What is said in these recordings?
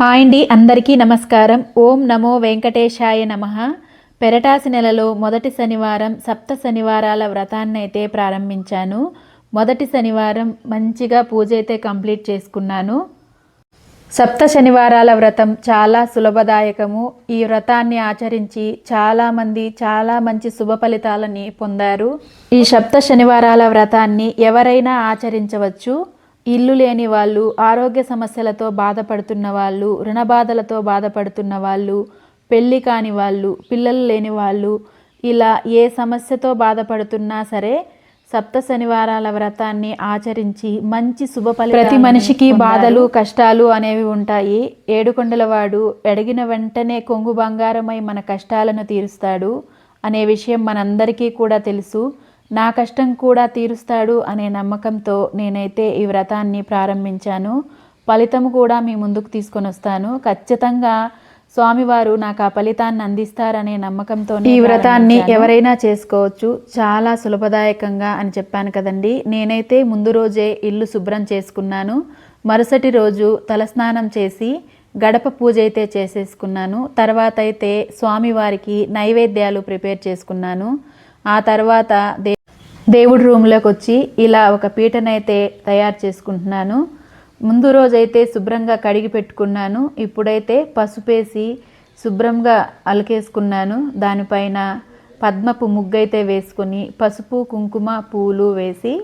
Hi అండి అందరికీ నమస్కారం. ఓం నమో వెంకటేశాయ నమ. పెరటాసి నెలలో మొదటి శనివారం సప్త శనివారాల వ్రతాన్ని అయితే ప్రారంభించాను. మొదటి శనివారం మంచిగా పూజ అయితే కంప్లీట్ చేసుకున్నాను. సప్త శనివారాల వ్రతం చాలా సులభదాయకము. ఈ వ్రతాన్ని ఆచరించి చాలామంది చాలా మంచి శుభ ఫలితాలని పొందారు. ఈ సప్త శనివారాల వ్రతాన్ని ఎవరైనా ఆచరించవచ్చు. ఇల్లు లేని వాళ్ళు ఆరోగ్య సమస్యలతో బాధపడుతున్న వాళ్ళు రుణబాధలతో బాధపడుతున్న వాళ్ళు పెళ్ళి కాని వాళ్ళు పిల్లలు లేని వాళ్ళు ఇలా ఏ సమస్యతో బాధపడుతున్నా సరే సప్త శనివారాల వ్రతాన్ని ఆచరించి మంచి శుభ ప్రతి మనిషికి బాధలు కష్టాలు అనేవి ఉంటాయి. ఏడుకొండలవాడు అడిగిన వెంటనే కొంగు బంగారమై మన కష్టాలను తీరుస్తాడు అనే విషయం మనందరికీ కూడా తెలుసు. నా కష్టం కూడా తీరుస్తాడు అనే నమ్మకంతో నేనైతే ఈ వ్రతాన్ని ప్రారంభించాను. ఫలితం కూడా మీ ముందుకు తీసుకొని వస్తాను. ఖచ్చితంగా స్వామివారు నాకు ఆ ఫలితాన్ని అందిస్తారనే నమ్మకంతో ఈ వ్రతాన్ని ఎవరైనా చేసుకోవచ్చు. చాలా సులభదాయకంగా అని చెప్పాను కదండి. నేనైతే ముందు రోజే ఇల్లు శుభ్రం చేసుకున్నాను. మరుసటి రోజు తలస్నానం చేసి గడప పూజ అయితే చేసేసుకున్నాను. తర్వాత అయితే స్వామివారికి నైవేద్యాలు ప్రిపేర్ చేసుకున్నాను. ఆ తర్వాత దే దేవుడి రూమ్లోకి వచ్చి ఇలా ఒక పీటనైతే తయారు చేసుకుంటున్నాను. ముందు రోజైతే శుభ్రంగా కడిగి పెట్టుకున్నాను. ఇప్పుడైతే పసుపేసి శుభ్రంగా అలకేసుకున్నాను. దానిపైన పద్మపు ముగ్గైతే వేసుకొని పసుపు కుంకుమ పూలు వేసి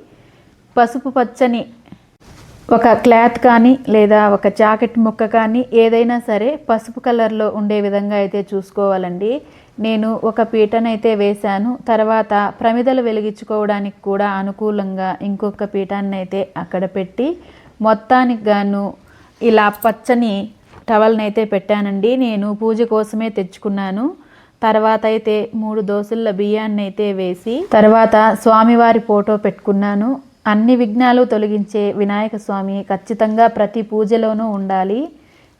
పసుపు పచ్చని ఒక క్లాత్ కానీ లేదా ఒక జాకెట్ ముక్క కానీ ఏదైనా సరే పసుపు కలర్లో ఉండే విధంగా అయితే చూసుకోవాలండి. నేను ఒక పీటనైతే వేశాను. తర్వాత ప్రమిదలు వెలిగించుకోవడానికి కూడా అనుకూలంగా ఇంకొక పీఠాన్ని అయితే అక్కడ పెట్టి మొత్తానికి గాను ఇలా పచ్చని టవల్ని అయితే పెట్టానండి. నేను పూజ కోసమే తెచ్చుకున్నాను. తర్వాత అయితే మూడు దోశల బియ్యాన్ని అయితే వేసి తర్వాత స్వామివారి ఫోటో పెట్టుకున్నాను. అన్ని విఘ్నాలు తొలగించే వినాయక స్వామి ఖచ్చితంగా ప్రతి పూజలోనూ ఉండాలి.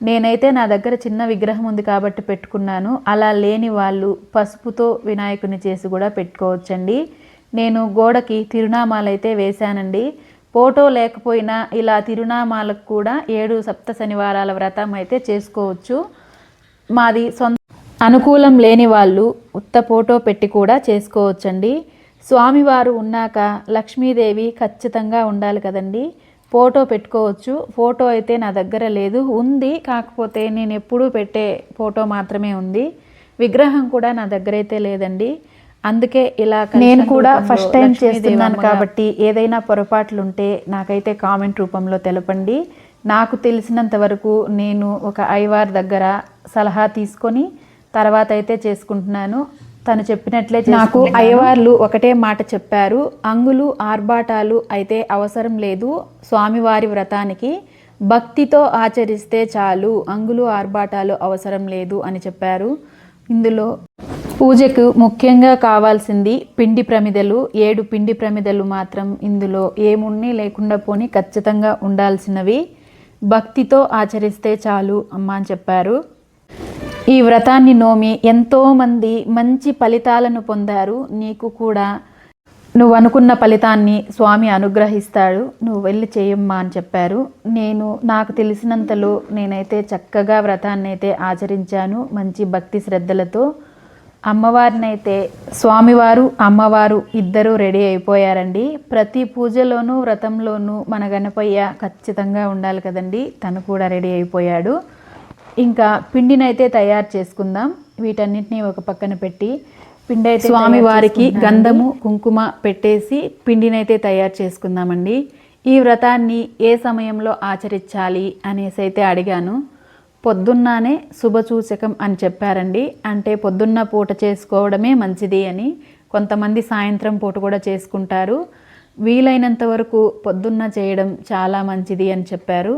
నేనైతే నా దగ్గర చిన్న విగ్రహం ఉంది కాబట్టి పెట్టుకున్నాను. అలా లేని వాళ్ళు పసుపుతో వినాయకుని చేసి కూడా పెట్టుకోవచ్చండి. నేను గోడకి తిరునామాలు అయితే వేశానండి. ఫోటో లేకపోయినా ఇలా తిరునామాలకు కూడా ఏడు సప్త శనివారాల వ్రతం అయితే చేసుకోవచ్చు. మాది సొంత అనుకూలం లేని వాళ్ళు ఉత్త ఫోటో పెట్టి కూడా చేసుకోవచ్చండి. స్వామివారు ఉన్నాక లక్ష్మీదేవి ఖచ్చితంగా ఉండాలి కదండీ. ఫోటో పెట్టుకోవచ్చు. ఫోటో అయితే నా దగ్గర లేదు. ఉంది. కాకపోతే నేను ఎప్పుడూ పెట్టే ఫోటో మాత్రమే ఉంది. విగ్రహం కూడా నా దగ్గర అయితే లేదండి. అందుకే ఇలా నేను కూడా ఫస్ట్ టైం చేస్తున్నాను కాబట్టి ఏదైనా పొరపాట్లు ఉంటే నాకైతే కామెంట్ రూపంలో తెలపండి. నాకు తెలిసినంత వరకు నేను ఒక ఐవార్ దగ్గర సలహా తీసుకొని తర్వాత అయితే చేసుకుంటున్నాను. తను చెప్పినట్లే నాకు అయ్యవార్లు ఒకటే మాట చెప్పారు. అంగులు ఆర్భాటాలు అయితే అవసరం లేదు స్వామివారి వ్రతానికి. భక్తితో ఆచరిస్తే చాలు అంగులు ఆర్భాటాలు అవసరం లేదు అని చెప్పారు. ఇందులో పూజకు ముఖ్యంగా కావాల్సింది పిండి ప్రమిదలు. ఏడు పిండి ప్రమిదలు మాత్రం ఇందులో ఏమున్ని లేకుండా పోని ఖచ్చితంగా ఉండాల్సినవి. భక్తితో ఆచరిస్తే చాలు అమ్మ అని చెప్పారు. ఈ వ్రతాన్ని నోమి ఎంతోమంది మంచి ఫలితాలను పొందారు. నీకు కూడా నువ్వు అనుకున్న ఫలితాన్ని స్వామి అనుగ్రహిస్తాడు. నువ్వు వెళ్ళి చేయమ్మా అని చెప్పారు. నేను నాకు తెలిసినంతలో నేనైతే చక్కగా వ్రతాన్ని అయితే ఆచరించాను మంచి భక్తి శ్రద్ధలతో. అమ్మవారిని అయితే స్వామివారు అమ్మవారు ఇద్దరూ రెడీ అయిపోయారండి. ప్రతి పూజలోనూ వ్రతంలోనూ మన గణపయ్య ఖచ్చితంగా ఉండాలి కదండి. తను కూడా రెడీ అయిపోయాడు. ఇంకా పిండినైతే తయారు చేసుకుందాం. వీటన్నిటిని ఒక పక్కన పెట్టి పిండి అయితే స్వామి వారికి గంధము కుంకుమ పెట్టేసి పిండినైతే తయారు చేసుకుందామండి. ఈ వ్రతాన్ని ఏ సమయంలో ఆచరించాలి అనేసి అయితే అడిగాను. పొద్దున్నానే శుభసూచకం అని చెప్పారండి. అంటే పొద్దున్న పూట చేసుకోవడమే మంచిది అని కొంతమంది సాయంత్రం పూట కూడా చేసుకుంటారు. వీలైనంత వరకు పొద్దున్న చేయడం చాలా మంచిది అని చెప్పారు.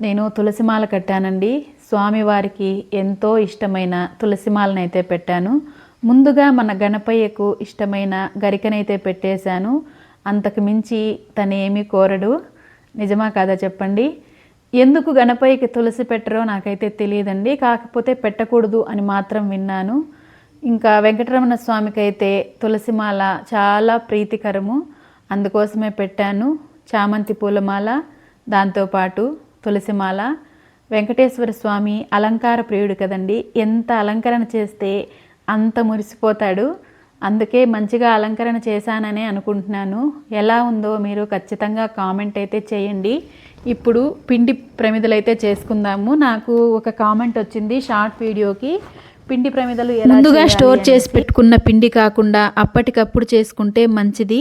నేను తులసిమాల కట్టానండి. స్వామివారికి ఎంతో ఇష్టమైన తులసిమాలనైతే పెట్టాను. ముందుగా మన గణపయ్యకు ఇష్టమైన గరికనైతే పెట్టేశాను. అంతకు మించి తను ఏమీ కోరడు. నిజమా కాదా చెప్పండి? ఎందుకు గణపయ్యకి తులసి పెట్టరో నాకైతే తెలియదండి. కాకపోతే పెట్టకూడదు అని మాత్రం విన్నాను. ఇంకా వెంకటరమణ స్వామికి అయితే తులసిమాల చాలా ప్రీతికరము. అందుకోసమే పెట్టాను. చామంతి పూలమాల దాంతోపాటు తులసిమాల వెంకటేశ్వర స్వామి అలంకార ప్రియుడు కదండి. ఎంత అలంకరణ చేస్తే అంత మురిసిపోతాడు. అందుకే మంచిగా అలంకరణ చేశాననే అనుకుంటున్నాను. ఎలా ఉందో మీరు ఖచ్చితంగా కామెంట్ అయితే చేయండి. ఇప్పుడు పిండి ప్రమిదలు అయితే చేసుకుందాము. నాకు ఒక కామెంట్ వచ్చింది షార్ట్ వీడియోకి. పిండి ప్రమిదలు ముందుగా స్టోర్ చేసి. పెట్టుకున్న పిండి కాకుండా అప్పటికప్పుడు చేసుకుంటే మంచిది.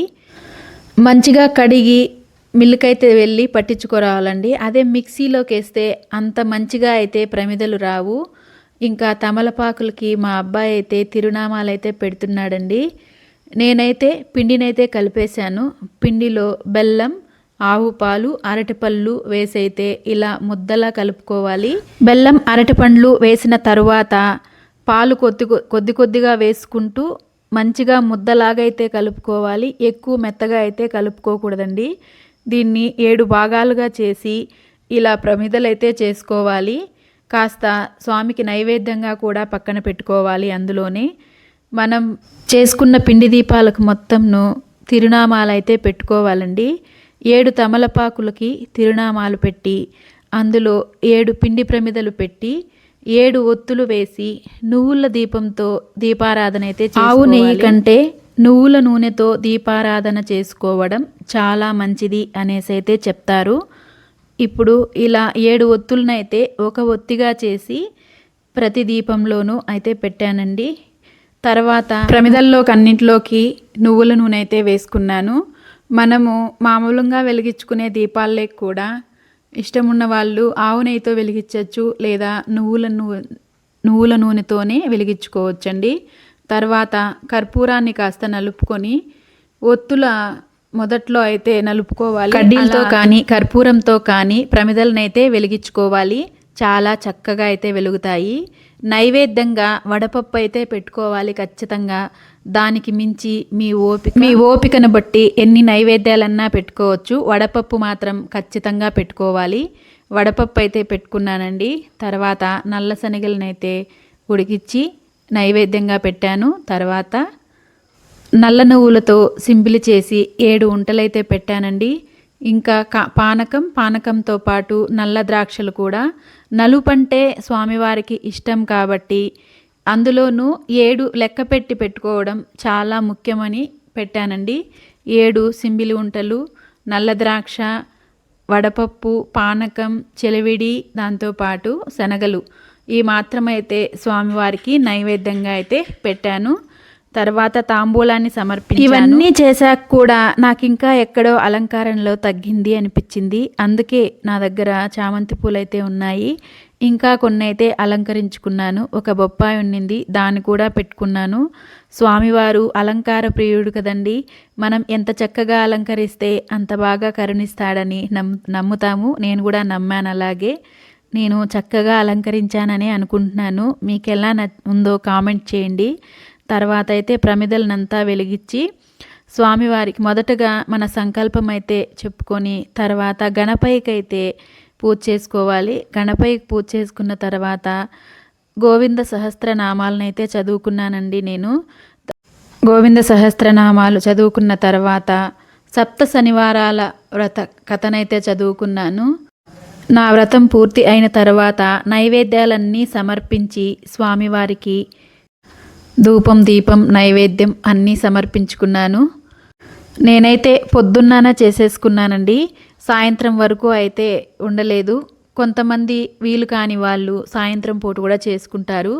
మంచిగా కడిగి మిల్లుకైతే వెళ్ళి పట్టించుకురావాలండి అదే మిక్సీలోకి వేస్తే అంత మంచిగా అయితే ప్రమిదలు రావు. ఇంకా తమలపాకులకి మా అబ్బాయి అయితే తిరునామాలు అయితే పెడుతున్నాడండి. నేనైతే పిండినైతే కలిపేశాను. పిండిలో బెల్లం ఆవు పాలు అరటిపళ్ళు వేసైతే ఇలా ముద్దలా కలుపుకోవాలి. బెల్లం అరటిపండ్లు వేసిన తరువాత పాలు కొద్ది కొద్ది కొద్దిగా వేసుకుంటూ మంచిగా ముద్దలాగైతే కలుపుకోవాలి. ఎక్కువ మెత్తగా అయితే కలుపుకోకూడదండి. దీన్ని ఏడు భాగాలుగా చేసి ఇలా ప్రమిదలైతే చేసుకోవాలి. కాస్త స్వామికి నైవేద్యంగా కూడా పక్కన పెట్టుకోవాలి అందులోనే. మనం చేసుకున్న పిండి దీపాలకు మొత్తంను తిరునామాలు అయితే పెట్టుకోవాలండి. ఏడు తమలపాకులకి తిరునామాలు పెట్టి అందులో ఏడు పిండి ప్రమిదలు పెట్టి ఏడు ఒత్తులు వేసి నువ్వుల దీపంతో దీపారాధన అయితే ఆవు నెయ్యి కంటే నువ్వుల నూనెతో దీపారాధన చేసుకోవడం చాలా మంచిది అనేసి అయితే చెప్తారు. ఇప్పుడు ఇలా ఏడు ఒత్తులనైతే ఒక ఒత్తిగా చేసి ప్రతి దీపంలోనూ అయితే పెట్టానండి. తర్వాత ప్రమిదల్లోకి అన్నింటిలోకి నువ్వుల నూనె అయితే వేసుకున్నాను. మనము మామూలుగా వెలిగించుకునే దీపాలకి కూడా ఇష్టం ఉన్న వాళ్ళు ఆవు నెయ్యితో వెలిగించవచ్చు లేదా నువ్వుల నూ- నువ్వుల నూనెతోనే వెలిగించుకోవచ్చండి. తర్వాత కర్పూరాన్ని కాస్త నలుపుకొని ఒత్తుల మొదట్లో అయితే నలుపుకోవాలి. కడ్డీలతో కానీ కర్పూరంతో కానీ ప్రమిదలనైతే వెలిగించుకోవాలి. చాలా చక్కగా అయితే వెలుగుతాయి. నైవేద్యంగా వడపప్పు అయితే పెట్టుకోవాలి ఖచ్చితంగా. దానికి మించి మీ ఓపిక మీ ఓపికను బట్టి ఎన్ని నైవేద్యాలన్నా పెట్టుకోవచ్చు. వడపప్పు మాత్రం ఖచ్చితంగా పెట్టుకోవాలి. వడపప్పు అయితే పెట్టుకున్నానండి. తర్వాత నల్ల శనగలనైతే ఉడికిచ్చి నైవేద్యంగా పెట్టాను. తర్వాత నల్ల నువ్వులతో సింబిలి చేసి ఏడు ఉంటలైతే పెట్టానండి. ఇంకా కా పానకం పానకంతో పాటు నల్ల ద్రాక్షలు కూడా. నలుపంటే స్వామివారికి ఇష్టం కాబట్టి అందులోనూ ఏడు లెక్క పెట్టి పెట్టుకోవడం చాలా ముఖ్యమని పెట్టానండి. ఏడు సింబిలి ఉంటలు నల్ల ద్రాక్ష వడపప్పు పానకం చెలివిడి దాంతోపాటు శనగలు. ఈ మాత్రమైతే స్వామివారికి నైవేద్యంగా అయితే పెట్టాను. తర్వాత తాంబూలాన్ని సమర్పించి ఇవన్నీ చేశాక కూడా నాకు ఇంకా ఎక్కడో అలంకారంలో తగ్గింది అనిపించింది. అందుకే నా దగ్గర చామంతి పూలు అయితే ఉన్నాయి. ఇంకా కొన్ని అయితే అలంకరించుకున్నాను. ఒక బొప్పాయి ఉండింది దాన్ని కూడా పెట్టుకున్నాను. స్వామివారు అలంకార ప్రియుడు కదండి. మనం ఎంత చక్కగా అలంకరిస్తే అంత బాగా కరుణిస్తాడని నమ్ నమ్ముతాము. నేను కూడా నమ్మాను అలాగే. నేను చక్కగా అలంకరించానని అనుకుంటున్నాను. మీకు ఎలా న ఉందో కామెంట్ చేయండి. తర్వాత అయితే ప్రమిదలనంతా వెలిగించి స్వామివారికి మొదటగా మన సంకల్పం అయితే చెప్పుకొని తర్వాత గణపైకి అయితే పూజ చేసుకోవాలి. గణపైకి పూజ చేసుకున్న తర్వాత గోవింద సహస్రనామాలనైతే చదువుకున్నానండి నేను. గోవింద సహస్రనామాలు చదువుకున్న తర్వాత సప్త శనివారాల వ్రత కథనైతే చదువుకున్నాను. నా వ్రతం పూర్తి అయిన తర్వాత నైవేద్యాలన్నీ సమర్పించి స్వామివారికి ధూపం దీపం నైవేద్యం అన్నీ సమర్పించుకున్నాను. నేనైతే పొద్దున్నాన చేసేసుకున్నానండి. సాయంత్రం వరకు అయితే ఉండలేదు. కొంతమంది వీలు కాని వాళ్ళు సాయంత్రం పూట కూడా చేసుకుంటారు.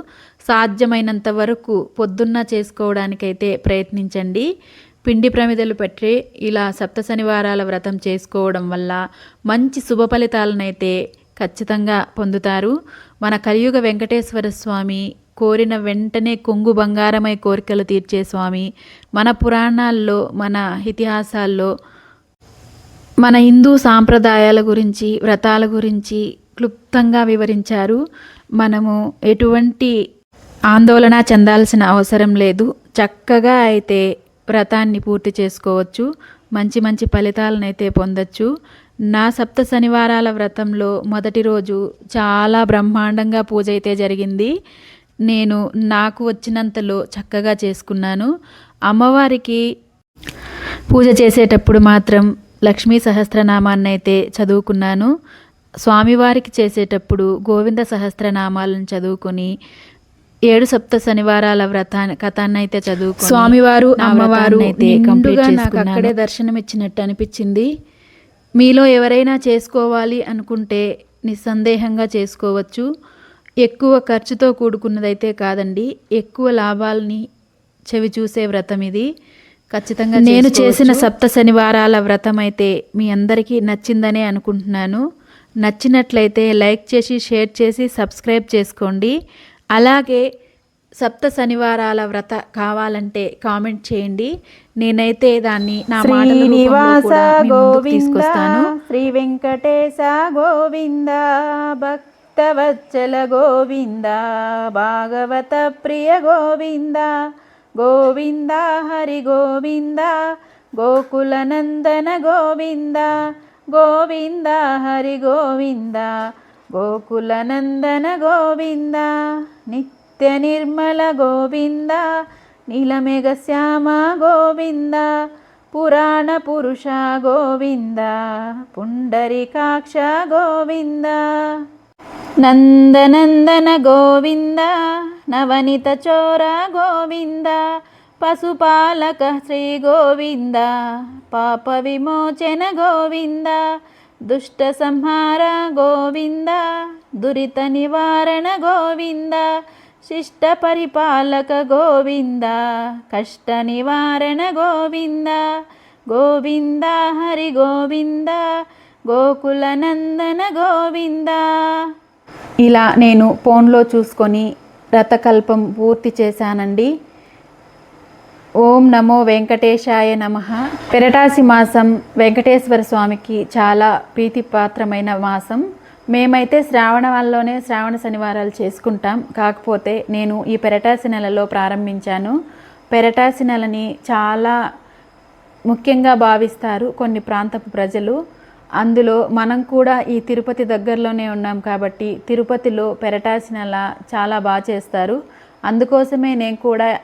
సాధ్యమైనంత వరకు పొద్దున్న చేసుకోవడానికైతే ప్రయత్నించండి. పిండి ప్రమిదలు పెట్టి ఇలా సప్త శనివారాల వ్రతం చేసుకోవడం వల్ల మంచి శుభ ఫలితాలనైతే ఖచ్చితంగా పొందుతారు. మన కలియుగ వెంకటేశ్వర స్వామి కోరిన వెంటనే కొంగు బంగారమై కోరికలు తీర్చే స్వామి మన పురాణాల్లో మన ఇతిహాసాల్లో మన హిందూ సాంప్రదాయాల గురించి వ్రతాల గురించి క్లుప్తంగా వివరించారు. మనము ఎటువంటి ఆందోళన చెందాల్సిన అవసరం లేదు. చక్కగా అయితే వ్రతాన్ని పూర్తి చేసుకోవచ్చు. మంచి మంచి ఫలితాలనైతే పొందొచ్చు. నా సప్త శనివారాల వ్రతంలో మొదటి రోజు చాలా బ్రహ్మాండంగా పూజ అయితే జరిగింది. నేను నాకు వచ్చినంతలో చక్కగా చేసుకున్నాను. అమ్మవారికి పూజ చేసేటప్పుడు మాత్రం లక్ష్మీ సహస్రనామాన్ని అయితే చదువుకున్నాను. స్వామివారికి చేసేటప్పుడు గోవింద సహస్రనామాలను చదువుకొని ఏడు సప్త శనివారాల వ్రతా కథాన్ని అయితే చదువుకొని స్వామివారు, అమ్మవారు అయితే కంప్లీట్ నిండుగా నాకు. అక్కడే దర్శనం ఇచ్చినట్టు అనిపించింది. మీలో ఎవరైనా చేసుకోవాలి అనుకుంటే నిస్సందేహంగా చేసుకోవచ్చు. ఎక్కువ ఖర్చుతో కూడుకున్నదైతే కాదండి. ఎక్కువ లాభాలని చెవి చూసే వ్రతం ఇది. ఖచ్చితంగా నేను. చేసిన సప్త శనివారాల వ్రతం అయితే మీ అందరికీ నచ్చిందనే అనుకుంటున్నాను. నచ్చినట్లయితే లైక్ చేసి షేర్ చేసి సబ్స్క్రైబ్ చేసుకోండి. అలాగే సప్త శనివారాల వ్రత కావాలంటే కామెంట్ చేయండి. నేనైతే దాన్ని నా శ్రీనివాస తీసుకొస్తాను. శ్రీ వెంకటేశ గోవింద భక్తవత్సల గోవింద భాగవత ప్రియ గోవింద గోవింద హరి గోవింద గోకుల నందన గోవింద గోవింద హరి గోవింద గోకుల నందన గోవింద. నిత్య నిర్మల గోవింద నీలమేఘ శ్యామ గోవింద పురాణ పురుష గోవింద పుండరికాక్ష గోవింద. నందనందన గోవింద నవనిత చోర గోవింద పశుపాలక శ్రీ గోవింద పాప విమోచన గోవింద దుష్ట సంహార గోవింద దురిత నివారణ గోవింద శిష్ట పరిపాలక గోవింద కష్ట నివారణ గోవింద గోవింద హరి గోవింద గోకుల నందన గోవింద. ఇలా నేను ఫోన్లో చూసుకొని రథకల్పం పూర్తి చేశానండి. ఓం నమో వెంకటేశాయ నమ. పెరటాసి మాసం వెంకటేశ్వర స్వామికి చాలా ప్రీతిపాత్రమైన మాసం. మేమైతే శ్రావణంలోనే శ్రావణ శనివారాలు చేసుకుంటాం. కాకపోతే నేను ఈ పెరటాసి నెలలో ప్రారంభించాను. పెరటాసి నెలని చాలా ముఖ్యంగా భావిస్తారు కొన్ని ప్రాంతపు ప్రజలు. అందులో మనం కూడా ఈ తిరుపతి దగ్గరలోనే ఉన్నాం కాబట్టి తిరుపతిలో పెరటాసి నెల చాలా బాగా చేస్తారు. అందుకోసమే నేను కూడా